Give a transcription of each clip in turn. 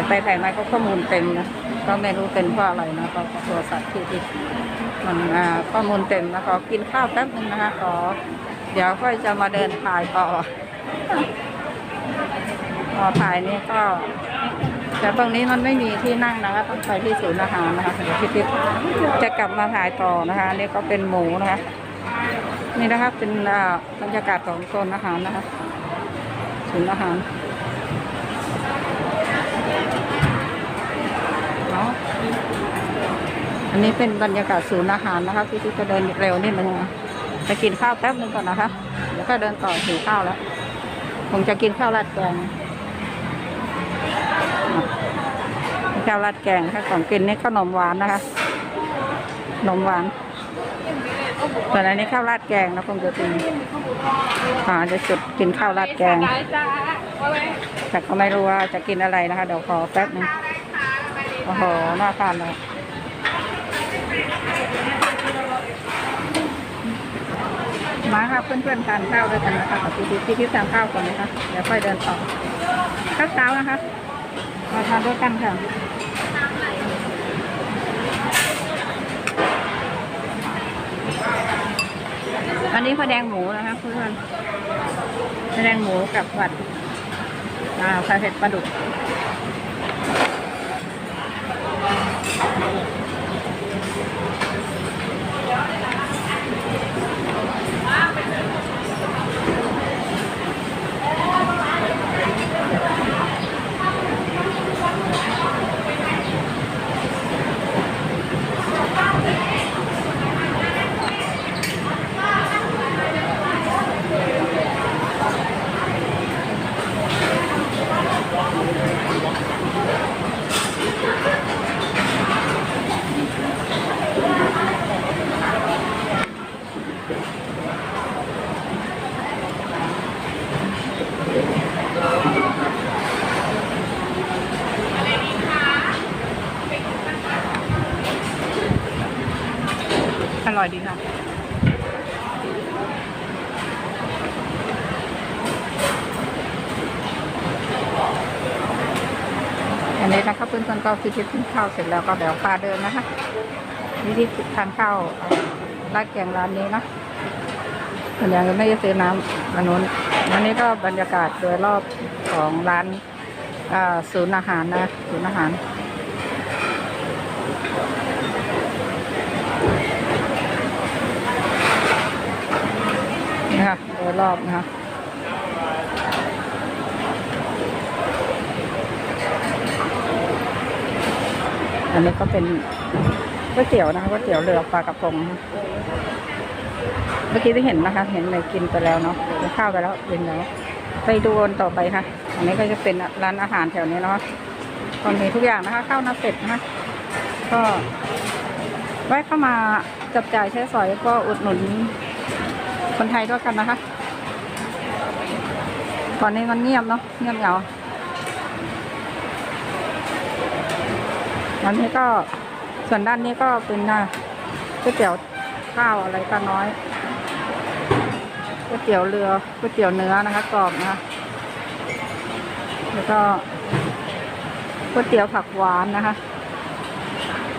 ายไปถ่ายมาก็ข้อมูลเต็มนะก็ไม่รู้เป็นเพราะอะไรนะก็โทรศัพท์ที่ที่มันอ่าข้อมูลเต็มนะขอกินข้าวแป๊บนึงนะคะขอเดี๋ยวค่อยจะมาเดินถ่ายต่อพอถ่ายนี่ก็ แต่ตรงนี้มันไม่มีที่นั่งนะคะ ต้องไปที่ศูนย์อาหารนะคะเดี๋ยวพี่ทิพย์จะกลับมาถ่ายต่อนะคะนี่ก็เป็นหมูนะคะ นี่นะคะเป็นบรรยากาศของโซนอาหารนะคะศูนย์อาหารเนาะ อันนี้เป็นบรรยากาศศูนย์อาหารนะคะพี่ทิพย์จะเดินเร็วนิดนึงนะไปกินข้าวแป๊บนึงก่อนนะคะเดี๋ยวก็เดินต่อถึงข้าวแล้วคงจะกินข้าวราดแกงข้าวราดแกงค่ะของกินนี่ขนมหวานนะคะขนมหวานส่วนอันนี้ข้าวราดแกงนะคงจะกินอ่าจะจุดกินข้าวราดแกง แต่ก็ไม่รู้ว่าจะกินอะไรนะคะ เดี๋ยวขอแป๊บนึงโอ้โหน่าทานเลย มาค่ะเพื่อนๆทานข้าวด้วยกันนะคะกับพี่พี่พี่ทานข้าวก่อนนะคะเดี๋ยวค่อยเดินต่อข้าวเช้านะคะมาทานด้วยกันค่ะอันนี้พะแดงหมูนะคะเพื่อนพะแดงหมูกับผัดอ่าผัดเผ็ดปลาดุก ร่อยดีค่ะอันนี้นะคะเพื่อนๆก็คือที่กินข้าวเสร็จแล้วก็เดี๋ยวพาเดินนะคะนี่ที่ทานข้าวร้านแกงร้านนี้นะส่วนใหญ่ก็ไม่ได้ซื้อน้ำอันนู้นอันนี้ก็บรรยากาศโดยรอบของร้านศูนย์อาหารนะศูนย์อาหาร นะคะ โดยรอบนะคะอันนี้ก็เป็นก๋วยเตี๋ยวนะคะก๋วยเตี๋ยวเรือปลากระพงนะคะเมื่อกี้ที่เห็นนะคะ เห็นเลยกินไปแล้วเนาะกินข้าวไปแล้วกินแล้วไปดูกันต่อไปค่ะ อันนี้ก็จะเป็นร้านอาหารแถวนี้เนาะก็มีทุกอย่างนะคะ ข้าวน้าเป็ดนะคะก็แวะเข้ามาจับจ่ายใช้สอยก็อุดหนุนคนไทยด้วยกันนะคะ ตอนนี้มันเงียบเนาะเงียบเหงาวันนี้ก็ส่วนด้านนี้ก็เป็นอ่าก๋วยเตี๋ยวข้าวอะไรก็น้อยก๋วยเตี๋ยวเรือก๋วยเตี๋ยวเนื้อนะคะกรอบนะคะแล้วก็ก๋วยเตี๋ยวผักหวานนะคะ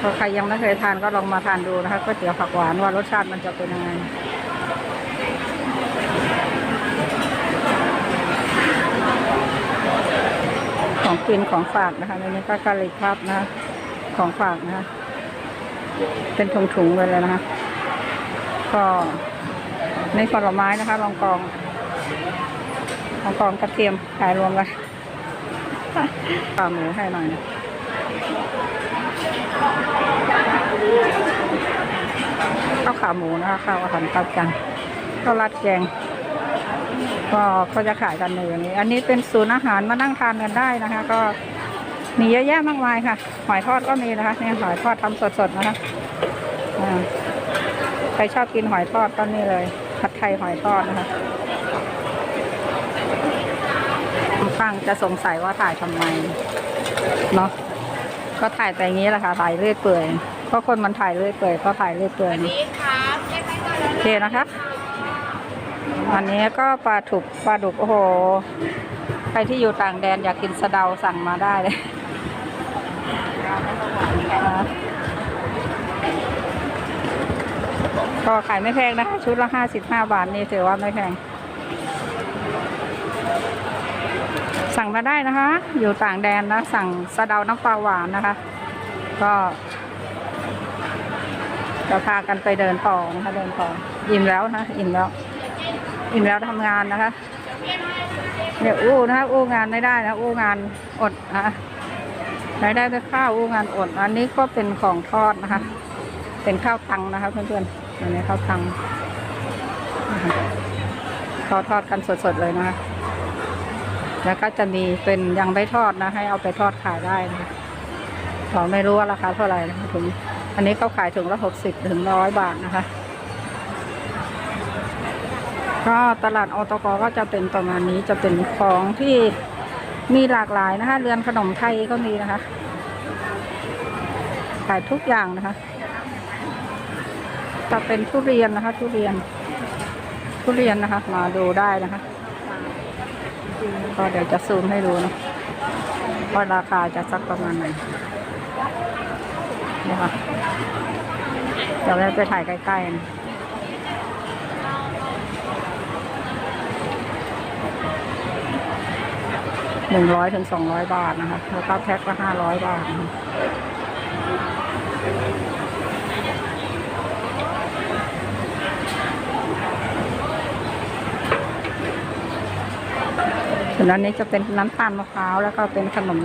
ถ้าใครยังไม่เคยทานก็ลองมาทานดูนะคะก๋วยเตี๋ยวผักหวานว่ารสชาติมันจะเป็นยังไง ของ กินของฝากนะคะในนี้ก็กะหรี่พับนะของฝากนะคะเป็นถุงๆเลยเลยนะคะ ก็ในผลไม้นะคะลองกองลองกองกระเทียมขายรวมกันปลาหมูให้หน่อยนะข้าวขาหมูนะคะข้าวอาหารข้าวกันข้าวราดแกง ก็เขาจะขายกันในอย่างนี้ อันนี้เป็นศูนย์อาหารมานั่งทานกันได้นะคะ ก็มีเยอะแยะมากมายค่ะ หอยทอดก็มีนะคะเนี่ยหอยทอดทำสดๆนะคะอ่าใครชอบกินหอยทอดก็นี่เลยผัดไทยหอยทอดนะคะข้างจะสงสัยว่าถ่ายทำไมเนาะก็ถ่ายแต่อย่างนี้แหละค่ะถ่ายเรื่อยเปื่อยเพราะคนมันถ่ายเรื่อยเปื่อยก็ถ่ายเรื่อยเปื่อยนี่โอเคนะคะ อันนี้ก็ปลาถุกปลาดุกโอ้โห ใครที่อยู่ต่างแดนอยากกินสะเดาสั่งมาได้เลยก็ขายไม่แพงนะคะชุดละห้าสิบห้าบาทนี่ถือว่าไม่แพง สั่งมาได้นะคะ อยู่ต่างแดนนะ สั่งสะเดาน้ำปลาหวานนะคะ ก็จะพากันไปเดินต่อนะคะเดินต่ออิ่มแล้วนะอิ่มแล้ว อิ่มแล้วทำงานนะคะเนี่ยอู้นะคะอู้งานไม่ได้นะอู้งานอดนะรายได้แต่ข้าวอู้งานอด อันนี้ก็เป็นของทอดนะคะ เป็นข้าวตังนะคะเพื่อนๆอันนี้ข้าวตังคะเขาทอดกันสดๆเลยนะคะแล้วก็จะมีเป็นยังไม่ทอดนะ ให้เอาไปทอดขายได้นะคะเราไม่รู้ว่าราคาเท่าไหร่นะคะถุงอันนี้เขาขายถุงละหกสิบถึงร้อยบาทนะคะ ก็ตลาดอตกก็จะเป็นประมาณนี้จะเป็นของที่มีหลากหลายนะคะ เรือนขนมไทยก็มีนะคะขายทุกอย่างนะคะ จะเป็นทุเรียนนะคะ ทุเรียน ทุเรียนนะคะ มาดูได้นะคะ ก็เดี๋ยวจะซูมให้ดูนะว่าราคาจะสักประมาณไหนนะคะเดี๋ยวเราไปถ่ายใกล้ๆนะ หนึ่งร้อยถึงสองร้อยบาทนะคะแล้วก็แพ็คละห้าร้อยบาทนะคะส่วนอันนี้จะเป็นน้ำตาลมะพร้าวแล้วก็เป็นขนม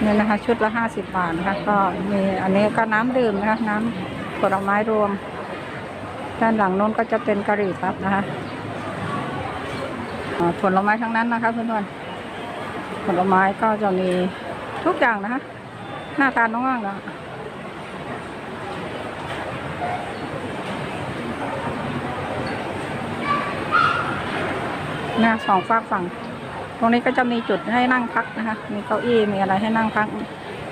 เนี่ยนะคะ ชุดละห้าสิบบาทนะคะ ก็มีอันนี้ก็น้ำดื่มนะคะ น้ำผลไม้รวม ด้านหลังโน้นก็จะเป็นกะหรี่ครับนะคะผลไม้ทั้งนั้นนะคะเพื่อนๆ ผลไม้ก็จะมีทุกอย่างนะคะหน้าตาน้องว่างนะหน้าสองฝากฝั่ง ตรงนี้ก็จะมีจุดให้นั่งพักนะคะ มีเก้าอี้มีอะไรให้นั่งพัก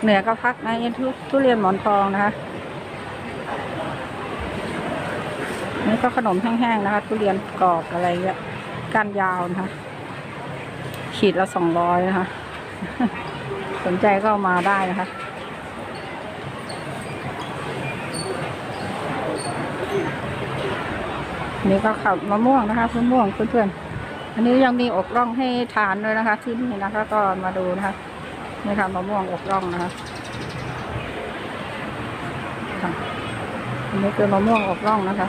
เหนือก็พักนะทุทุเรียนหมอนทองนะคะนี่ก็ขนมแห้งๆนะคะ ทุเรียนกรอบอะไรเงี้ยก้านยาวนะคะ ขีดละสองร้อยนะคะ สนใจก็ามาได้นะคะ นี่ก็ขับมะม่วงนะคะมะม่วงเพื่อนๆ อันนี้ยังมีอกร่องให้ทานด้วยนะคะ ที่นี่นะคะก็มาดูนะคะนี่ค่ะมะม่วงอกร่องนะคะค่ะอันนี้คือมะม่วงอกร่องนะคะ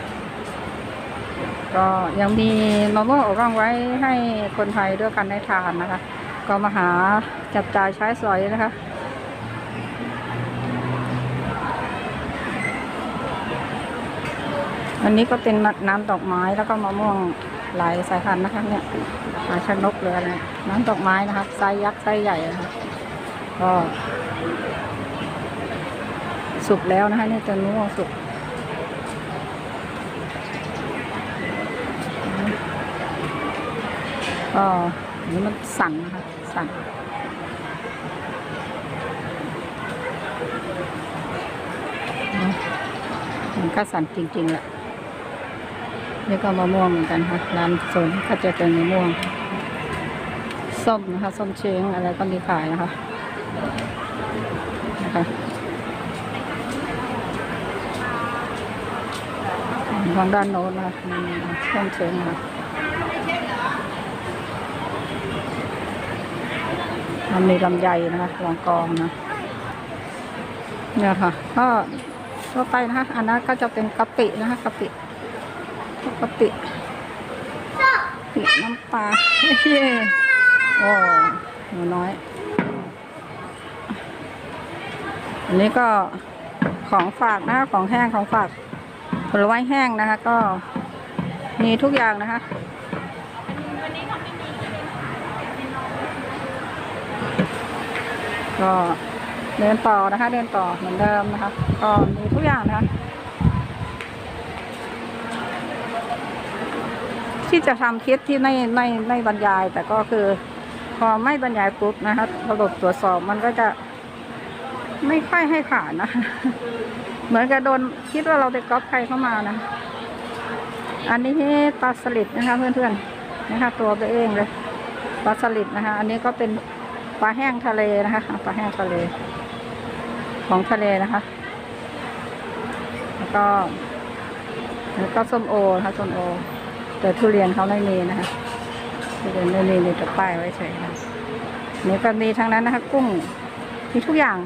ก็ยังมีมะม่วงอกร่องไว้ให้คนไทยด้วยกันได้ทานนะคะ ก็มาหาจับจ่ายใช้สอยนะคะอันนี้ก็เป็นน้ำดอกไม้แล้วก็มะม่วงหลายสายพันธุ์นะคะ เนี่ยหาชนกเลยอะน้ำดอกไม้นะคะไซยักษ์ไซใหญ่นะคะก็สุกแล้วนะคะเนี่ยจะมะม่วงสุก ก็อันนี้มันสั่นนะคะ สั่นนะมันก็สั่นจริงๆแหละนี่ก็มะม่วงเหมือนกันค่ะ ร้านโซนก็จะเป็นมะม่วง ส้มนะคะ ส้มเชงอะไรก็มีขายนะคะ นะคะทางด้านโน้นนะคะส้มเชงนะคะ มันมีลำไยนะคะลองกองนะเนี่ยค่ะ ก็ทั่วไปนะคะ อันนั้นก็จะเป็นกะปินะคะกะปิกะปิปิน้ำปลาเย้โอ้หนูน้อย อันนี้ก็ของฝากนะคะของแห้งของฝากผลไม้แห้งนะคะ ก็มีทุกอย่างนะคะ ก็เดินต่อนะคะ เดินต่อเหมือนเดิมนะคะ ก็มีทุกอย่างนะคะ ที่จะทำคลิปที่ไม่ไม่ไม่บรรยาย แต่ก็คือพอไม่บรรยายปุ๊บนะคะระบบตรวจสอบมันก็จะไม่ค่อยให้ผ่านนะ เหมือนกับโดนคิดว่าเราไปก๊อปใครเข้ามานะ อันนี้ปลาสลิดนะคะ เพื่อนๆนะคะ ตัวไปเองเลยปลาสลิดนะคะ อันนี้ก็เป็น ปลาแห้งทะเลนะคะปลาแห้งทะเล ของทะเลนะคะ แล้วก็แล้วก็ส้มโอนะคะส้มโอ แต่ทุเรียนเขาไม่มีนะคะทุเรียนไม่มีมีแต่ป้ายไว้เฉยค่ะนี่ก็มีทั้งนั้นนะคะ กุ้งมีทุกอย่าง